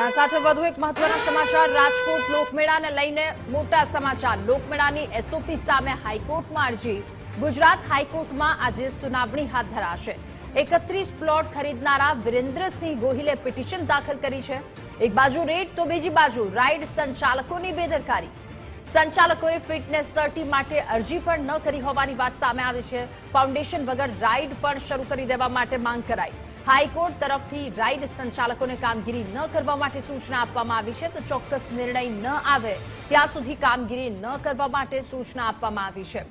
આ સાથે વધુ એક મહત્વના સમાચાર. રાજકોટ લોકમેળાને લઈને મોટા સમાચાર. લોકમેળાની એસઓપી સામે હાઈકોર્ટમાં અરજી. ગુજરાત હાઈકોર્ટમાં આજે સુનાવણી હાથ ધરાશે. એકત્રીસ પ્લોટ ખરીદનારા વિરેન્દ્રસિંહ ગોહિલે પિટિશન દાખલ કરી છે. એક બાજુ રેડ તો બીજી બાજુ રાઇડ સંચાલકોની બેદરકારી. સંચાલકોએ ફિટનેસ સર્ટી માટે અરજી પણ ન કરી હોવાની વાત સામે આવી છે. ફાઉન્ડેશન વગર રાઇડ પણ શરૂ કરી દેવા માટે માંગ કરાઈ. હાઈકોર્ટ તરફથી રાઇડ સંચાલકોને કામગીરી ન કરવા માટે સૂચના આપવામાં આવી છે તો ચોક્કસ નિર્ણય ન આવે ત્યાં સુધી કામગીરી ન કરવા માટે સૂચના આપવામાં આવી છે.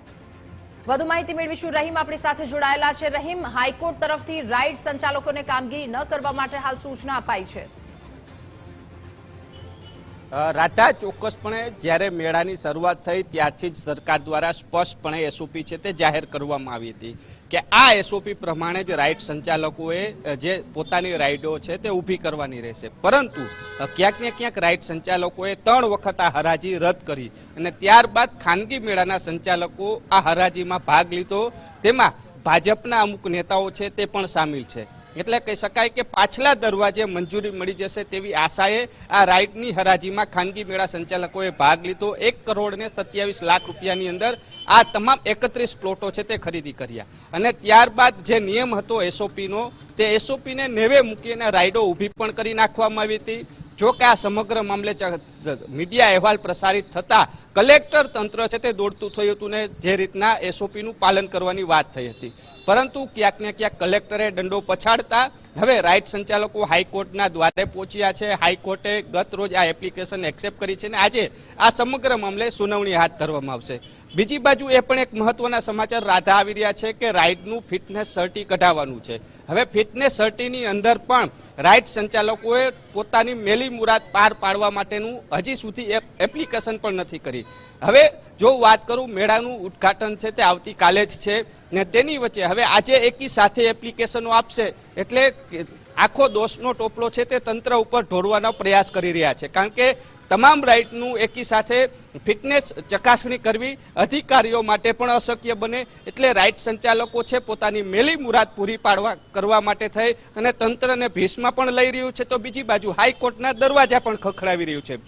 વધુ માહિતી મેળવીશું રહીમ આપણી સાથે જોડાયેલા છે. રહીમ, હાઈકોર્ટ તરફથી રાઇડ સંચાલકોને કામગીરી ન કરવા માટે હાલ સૂચના અપાઈ છે. રાધા, ચોક્કસપણે જ્યારે મેળાની શરૂઆત થઈ ત્યારથી જ સરકાર દ્વારા સ્પષ્ટપણે એસઓપી છે તે જાહેર કરવામાં આવી હતી કે આ એસઓપી પ્રમાણે જ રાઇડ સંચાલકોએ જે પોતાની રાઇડો છે તે ઊભી કરવાની રહેશે. પરંતુ ક્યાંક ને ક્યાંક રાઇડ સંચાલકોએ ત્રણ વખત આ હરાજી રદ કરી અને ત્યારબાદ ખાનગી મેળાના સંચાલકો આ હરાજીમાં ભાગ લીધો. તેમાં ભાજપના અમુક નેતાઓ છે તે પણ સામેલ છે. એટલે કહી શકાય કે પાછલા દરવાજે મંજૂરી મળી જશે તેવી આશાએ આ રાઇડની હરાજીમાં ખાનગી મેળા સંચાલકોએ ભાગ લીધો. એક કરોડ ને સત્યાવીસ લાખ રૂપિયાની અંદર આ તમામ એકત્રીસ પ્લોટો છે તે ખરીદી કર્યા. અને ત્યારબાદ જે નિયમ હતો એસઓપીનો તે એસઓપીને નેવે મૂકીને રાઇડો ઊભી પણ કરી નાખવામાં આવી હતી. જો કે આ સમગ્ર મામલે મીડિયા અહેવાલ પ્રસારિત થતા કલેક્ટર તંત્ર છે તે દોડતું થયું હતું ને જે રીતના એસઓપીનું પાલન કરવાની વાત થઈ હતી. પરંતુ ક્યાંક ને ક્યાંક કલેક્ટરે દંડો પછાડતા હવે રાઇટ સંચાલકો હાઈકોર્ટના દ્વારે પહોંચ્યા છે. હાઈકોર્ટે ગત રોજ આ એપ્લિકેશન એક્સેપ્ટ કરી છે અને આજે આ સમગ્ર મામલે સુનાવણી હાથ ધરવામાં આવશે. બીજી બાજુ એ પણ એક મહત્વના સમાચાર રાધા આવી રહ્યા છે કે રાઇડનું ફિટનેસ સર્ટી કઢાવવાનું છે. હવે ફિટનેસ સર્ટીની અંદર પણ રાઇડ સંચાલકોએ પોતાની મેલી મુરાદ પાર પાડવા માટેનું હજી સુધી એપ- એપ્લિકેશન પણ નથી કરી. હવે જો વાત કરું મેળાનું ઉદ્ઘાટન છે તે આવતીકાલે જ છે ને તેની વચ્ચે હવે આજે એકી સાથે એપ્લિકેશનો આપશે એટલે આખો દોષનો ટોપલો છે તે તંત્ર ઉપર ઢોરવાનો પ્રયાસ કરી રહ્યા છે. કારણ કે તમામ રાઇટનું એકી સાથે ફિટનેસ ચકાસણી કરવી અધિકારીઓ માટે પણ અશક્ય બને એટલે રાઇટ સંચાલકો છે પોતાની મેલી મુરાદ પૂરી પાડવા કરવા માટે થઈ અને તંત્રને ભીસમાં પણ લઈ રહ્યું છે. તો બીજી બાજુ હાઈકોર્ટના દરવાજા પણ ખખડાવી રહ્યું છે.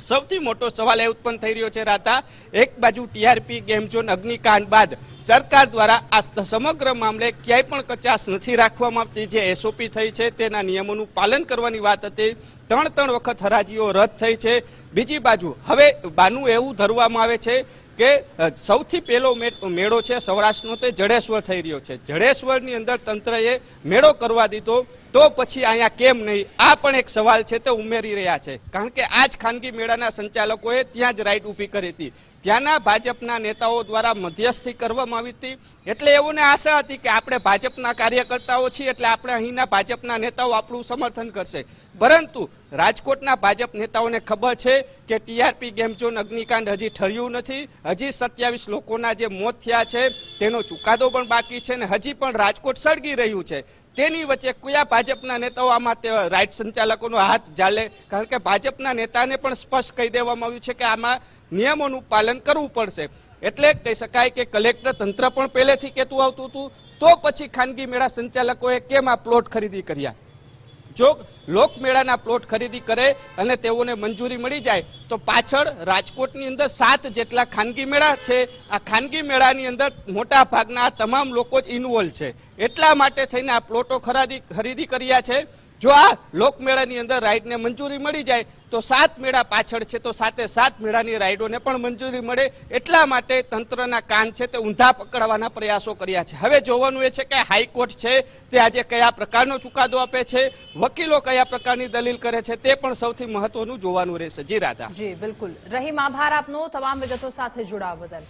સૌથી મોટો સવાલ એ ઉત્પન્ન થઈ રહ્યો છે રાતા એક બાજુ ટીઆરપી ગેમ ઝોન અગ્નિકાંડ બાદ સરકાર દ્વારા આ સમગ્ર મામલે ક્યાંય પણ કચાશ નથી રાખવામાં આવતી. જે એસઓપી થઈ છે, તેના નિયમોનું પાલન કરવાની વાત હતી. ત્રણ ત્રણ વખત હરાજીઓ રદ થઈ છે. બીજી બાજુ, હવે બાનું એવું ધરવામાં આવે છે કે સૌથી પહેલો મેળો છે સૌરાષ્ટ્રનો તે જડેશ્વર થઈ રહ્યો છે. જડેશ્વરની અંદર તંત્રએ મેળો કરવા દીધો, તો પછી અહીંયા કેમ નહીં? આ પણ એક સવાલ છે તે ઉમેરી રહ્યા છે. કારણ કે આ જ ખાનગી મેળાના સંચાલકોએ ત્યાં જ રાઈટ ઊભી કરી હતી. ત્યાંના ભાજપના નેતાઓ દ્વારા મધ્યસ્થી કરવામાં આવી હતી. એટલે એવું આશા હતી કે આપણે ભાજપના કાર્યકર્તાઓ છીએ, એટલે આપણે અહીંના ભાજપના નેતાઓ આપણું સમર્થન કરશે. પરંતુ રાજકોટના ભાજપ નેતાઓને ખબર છે કે ટીઆરપી ગેમ ઝોન અગ્નિકાંડ હજી ઠર્યું નથી. હજી સત્યાવીસ લોકોના જે મોત થયા છે, તેનો ચુકાદો પણ બાકી છે અને હજી પણ રાજકોટ સળગી રહ્યું છે. તેની વચ્ચે કયા ભાજપના નેતાઓ આમાં તે રાઈટ સંચાલકોનો હાથ ઝાલે કારણ કે ભાજપના નેતાને પણ સ્પષ્ટ કહી દેવામાં આવ્યું છે કે આમાં નિયમોનું પાલન કરવું પડશે. એટલે કહી શકાય કે કલેક્ટર તંત્ર પણ પહેલેથી કહેતું આવતું હતું. તો પછી ખાનગી મેળા સંચાલકોએ કેમ આ પ્લોટ ખરીદી કર્યા? જો લોકમેળાના પ્લોટ ખરીદી કરે અને તેઓને મંજૂરી મળી જાય, તો પાછળ રાજકોટની અંદર સાત જેટલા ખાનગી મેળા છે. આ ખાનગી મેળાની અંદર મોટા ભાગના તમામ લોકો જ ઇન્વોલ્વ છે. એટલા માટે થઈને આ પ્લોટો ખરીદી ખરીદી કર્યા છે. જો આ લોકમેળાની અંદર રાઈડને મંજૂરી મળી જાય, તો સાત મેળા પાછળ છે, તો સાતે સાત મેળાની રાઇડોને પણ મંજૂરી મળે. એટલા માટે તંત્રના કાન છે તે ઊંધા પકડવાના પ્રયાસો કર્યા છે. હવે જોવાનું એ છે કે હાઈકોર્ટ છે તે આજે કયા પ્રકારનો ચુકાદો આપે છે, વકીલો કયા પ્રકારની દલીલ કરે છે તે પણ સૌથી મહત્વનું જોવાનું રહેશે. જી રાધા. જી, બિલકુલ. રહીમ, આભાર આપનો. તમામ વિગતો સાથે જોડાવા બદલ.